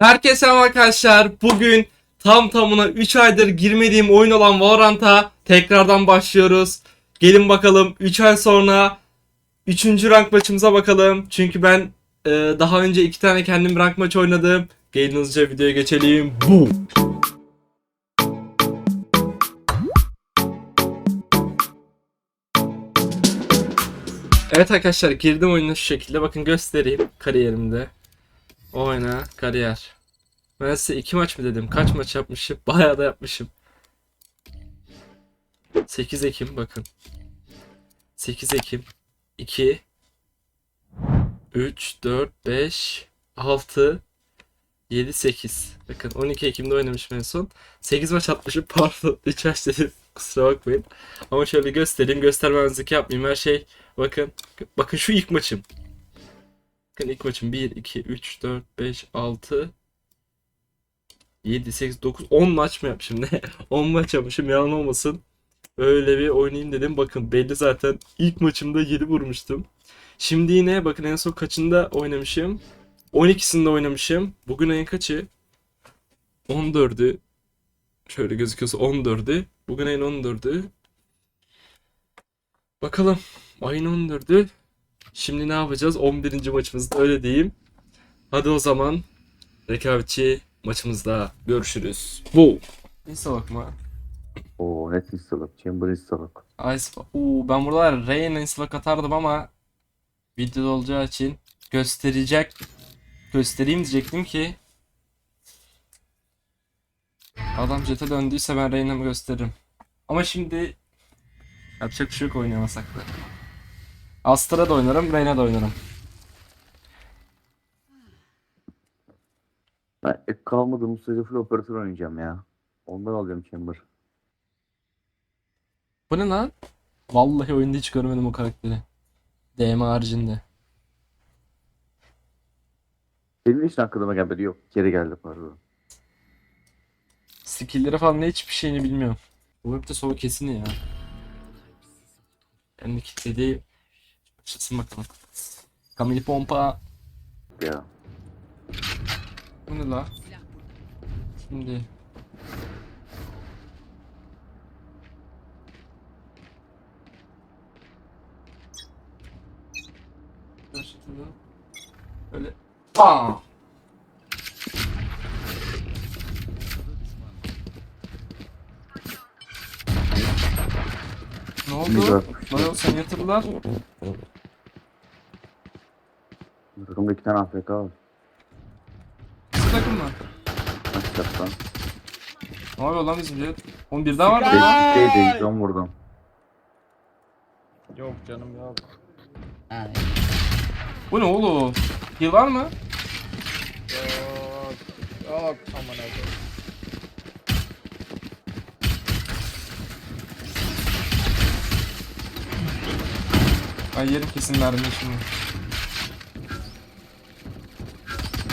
Herkese selam arkadaşlar. Bugün tam tamına 3 aydır girmediğim oyun olan Valorant'a tekrardan başlıyoruz. Gelin bakalım 3 ay sonra 3. rank maçımıza bakalım. Çünkü ben e, daha önce 2 tane kendim rank maç oynadım. Gelin hızlıca videoya geçelim. Bu. Evet arkadaşlar girdim oyuna şu şekilde. Bakın göstereyim kariyerimde. Oyna kariyer. Ben size iki maç mı dedim? Kaç maç yapmışım? Bayağı da yapmışım. 8 Ekim bakın. 8 Ekim 2 3 4 5 6 7 8 Bakın 12 Ekim'de oynamışım en son. 8 maç atmışım pardon 3 maç dedim. Kusura bakmayın. Ama şöyle göstereyim. Göstermemezlik yapmayayım. Her şey bakın. Bakın şu ilk maçım. Bakın ilk maçım 1, 2, 3, 4, 5, 6, 7, 8, 9, 10 maç mı yapmışım ne? 10 maç yapmışım yalan olmasın. Öyle bir oynayayım dedim. Bakın belli zaten ilk maçımda 7 vurmuştum. Şimdi yine bakın en son kaçında oynamışım? 12'sinde oynamışım. Bugün ayın kaçı? 14'ü. Şöyle gözüküyorsa 14'ü. Bugün ayın 14'ü. Bakalım. Ayın 14'ü. Şimdi ne yapacağız? 11. maçımızda öyle diyeyim. Hadi o zaman rekabetçi maçımızda görüşürüz. Bu. Neyse bakma. Oo net instalık. Chamber instalık. Ice. Oo, ben burada Reyna inslak atardım ama videoda olacağı için gösterecek göstereyim diyecektim ki adam jet'e döndüyse ben Reyna'mı gösteririm. Ama şimdi yapacak bir şey yok oynamasak da. Astra da oynarım, Reyna da oynarım. Ben ek kalmadığım sürece full operatör oynayacağım ya. Ondan alıyorum Chamber. Bu ne lan? Vallahi oyunda hiç görmedim o karakteri. DM haricinde. Senin hiç aklıma gelmedi yok. Geri geldi pardon. Skill'leri falan ne hiçbir şeyini bilmiyorum. Bu hep de sova kesin ya. Kendi kilitlediği açılsın bakalım. Kamil pompa. Ya. Bu ne la? Şimdi. Başlatalım. Öyle. Bam! Ne Güzel. oldu? Lan sen yatırdılar. Takımda iki tane AFK var. Nasıl takım mı? Nasıl yapsan? Ne yapıyor lan bizim jet? Oğlum bir daha var mı lan? Şey değil, can vurdum. Yok canım yok. Bu ne oğlum? Heal var mı? Yok. Yok aman abi. Ay yerim kesin mermi şimdi.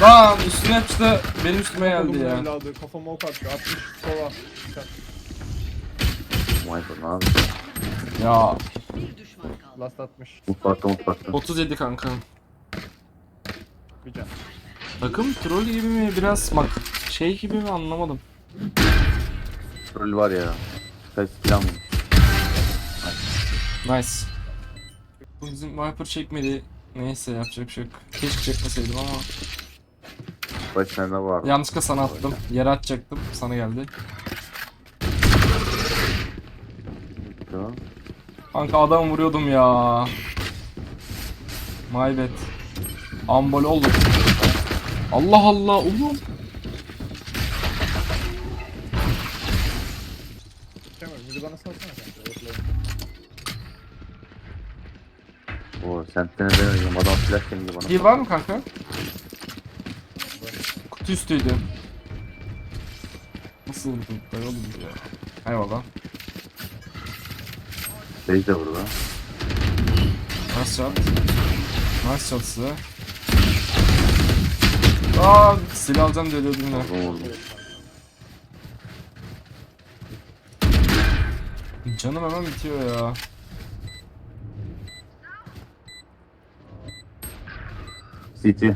Lan üstüne yapıştı benim üstüme geldi ya. evladı kafama ok attı. 60 sola. Viper ne abi? Ya Last 60. Mutfakta mutfakta. 37 kanka. Bir can. Takım troll gibi mi biraz bak şey gibi mi anlamadım. Troll var ya. Kaç silah mı? Nice. Bu bizim Viper çekmedi. Neyse yapacak bir şey yok. Keşke çekmeseydim ama. Kaç tane var? Yanlışlıkla sana attım. Yere atacaktım. Sana geldi. Ya. Kanka adam vuruyordum ya. My bad. Ambol oldum. Allah Allah oğlum. Kemal bizi bana salsana kanka. Oo sentene ben oynayacağım. Adam flash gelince bana. Heal var mı kanka? Kutu üstüydü. Nasıl vurdun? Böyle oldu ya. Eyvallah. Sage de vurdu. Nice shot. Nice shot size. Aa silah alacağım diye ölüyordum yine. Vurdu vurdu. Canım hemen bitiyor ya. City.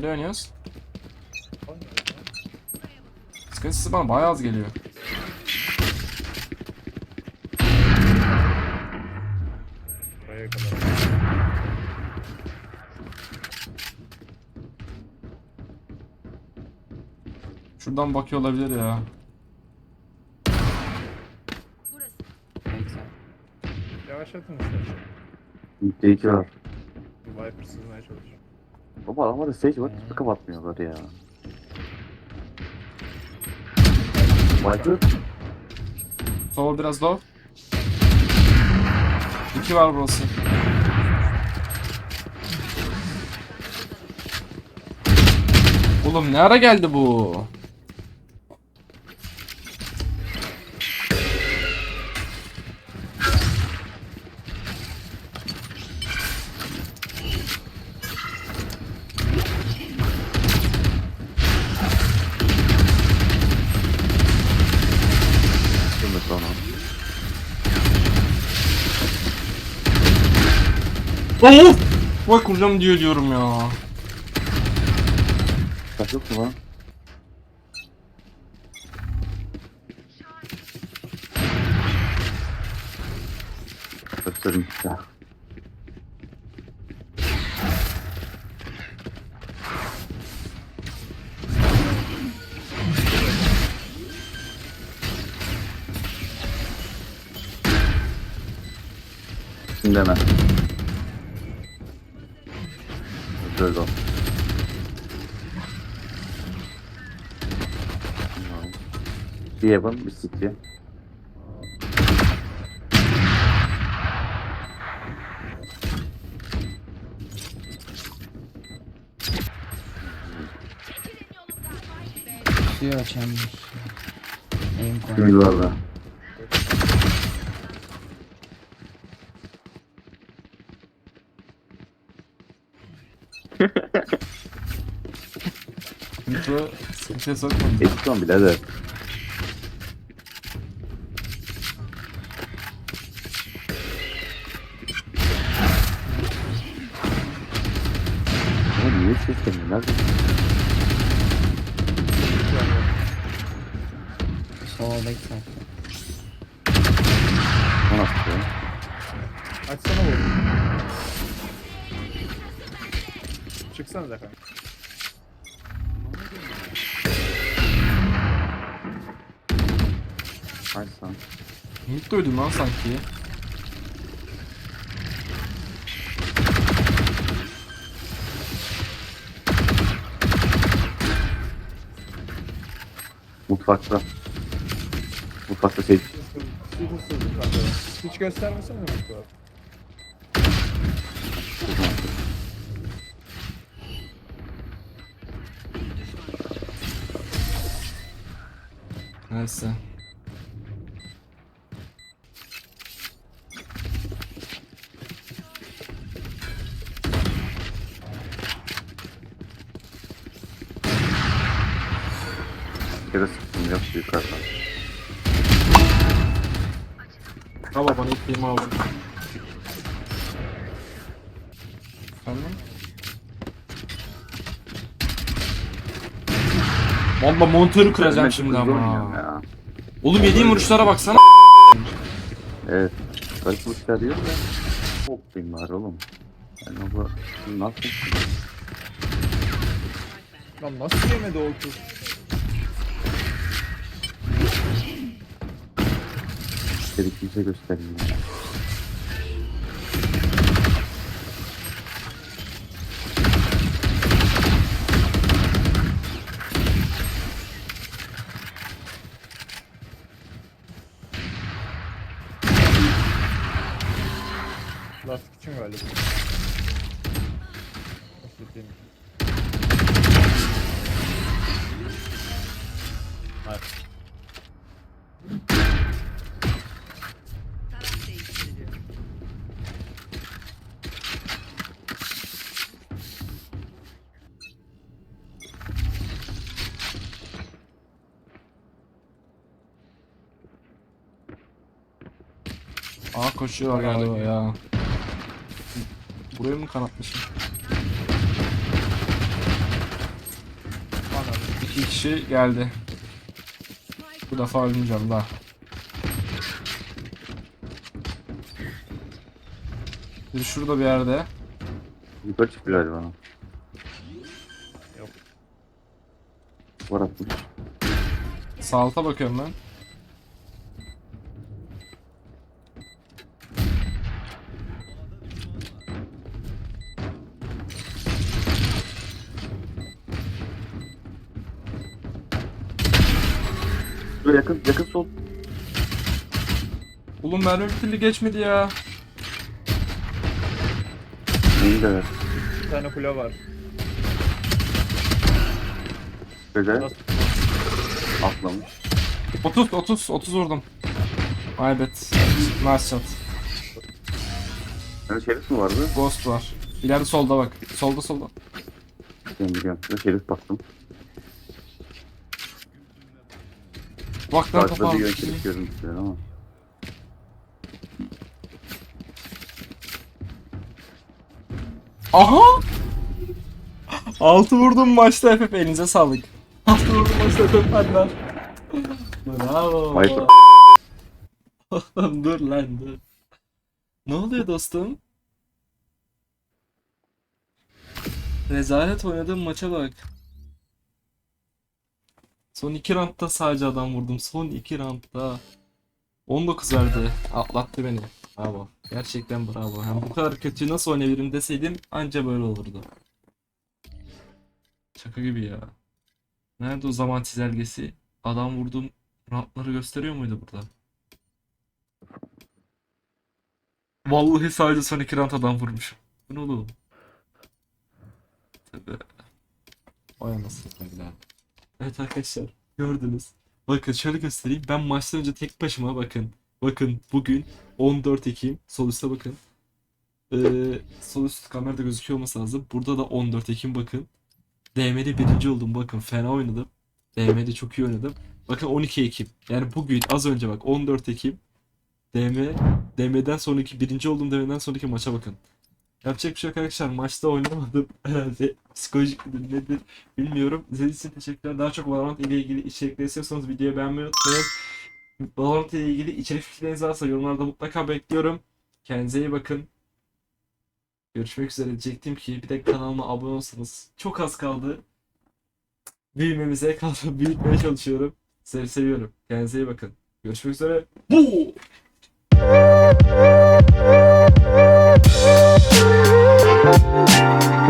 Nereye oynuyoruz? Sıkıntı sesi bana bayağı az geliyor. Buraya kadar. Şuradan bakıyor olabilir ya. Yavaşlatın istersen. Mid'de iki var. Viper sızmaya çalışıyor. Baba adamlarda stage var. Hiçbir kapatmıyorlar ya. Viper. Sol biraz low. İki var burası. Oğlum ne ara geldi bu? Of! Vay kuracağım diyor diyorum ya. Kaç yok mu lan? Gösterim ya. Şimdi hemen. Öldü o. Tamam. Bir Evan, bir City. Suyu açanmış. Eğim konu. Yıllarla. Mikro sıkıntıya sokmayın. Edison birader. Ama niye sesleniyor? Nerede? Sola bekle. O nasıl ya? Açsana bu. Çıksanıza kanka. Ay sen. Hint duydum lan sanki. Mutfakta. Mutfakta şey. Sıkıntısızlık kanka. Hiç göstermesene mi bu? Neyse. Kere sıktım yok yukarıdan. Al bana ipliğimi aldım. Efendim? Valla monitörü kıracağım Ben şimdi ama. ya. Oğlum yediğim vuruşlara baksana. Evet. Kaç vuruşlar diyor da. Hoplayayım bari oğlum. Yani o bu nasıl? Lan nasıl yemedi o kız? İstedi kimse göstermiyor. Lastik için galiba. Hayır. Aa koşuyorlar galiba ya. Buraya mı kanatmışım? İki kişi geldi. Bu defa ölmeyeceğim daha. Biri şurada bir yerde. Yukarı çıktı galiba. Yok. Var attım. Sağ alta bakıyorum ben. Yakın, sol. Oğlum mermi bir türlü geçmedi ya. Neyi de ver. Bir tane kule var. Nasıl? atlamış. 30 30 30 vurdum. Aybet. Nice shot. Yani şerif mi vardı? Ghost var. İleride solda bak. Solda solda. Ben biliyorum. Şerif baktım. Bak lan kapalı. bir yön şerif görüntüsü ama. Aha! 6 vurdum maçta FF elinize sağlık. 6 vurdum maçta FF benden. Bravo. Viper. Oğlum dur lan dur. Ne oluyor dostum? Rezalet oynadığım maça bak. Son 2 roundda sadece adam vurdum. Son 2 roundda. 19 verdi. Atlattı beni. Bravo. Gerçekten bravo. Hem bu kadar kötü nasıl oynayabilirim deseydim anca böyle olurdu. Şaka gibi ya. Nerede o zaman çizelgesi? Adam vurdum roundları gösteriyor muydu burada? Vallahi sadece son iki round adam vurmuşum. Bu ne oğlum? Tabii. Vay anasını. Evet arkadaşlar gördünüz. Bakın şöyle göstereyim. Ben maçtan önce tek başıma bakın. Bakın bugün 14 Ekim. Sol üstte bakın. Ee, sol üst kamerada gözüküyor olması lazım. Burada da 14 Ekim bakın. DM'de birinci oldum bakın. Fena oynadım. DM'de çok iyi oynadım. Bakın 12 Ekim. Yani bugün az önce bak 14 Ekim. DM DM'den sonraki birinci oldum DM'den sonraki maça bakın. Yapacak bir şey yok arkadaşlar. Maçta oynamadım. Herhalde psikolojik midir nedir bilmiyorum. İzlediğiniz için teşekkürler. Daha çok Valorant ile ilgili içerikler istiyorsanız videoyu beğenmeyi unutmayın. Valorant ile ilgili içerik fikirleriniz varsa yorumlarda mutlaka bekliyorum. Kendinize iyi bakın. Görüşmek üzere diyecektim ki bir de kanalıma abone olsanız çok az kaldı. Büyümemize kaldı. Büyütmeye çalışıyorum. Sizleri seviyorum. Kendinize iyi bakın. Görüşmek üzere. Bu. Thank you.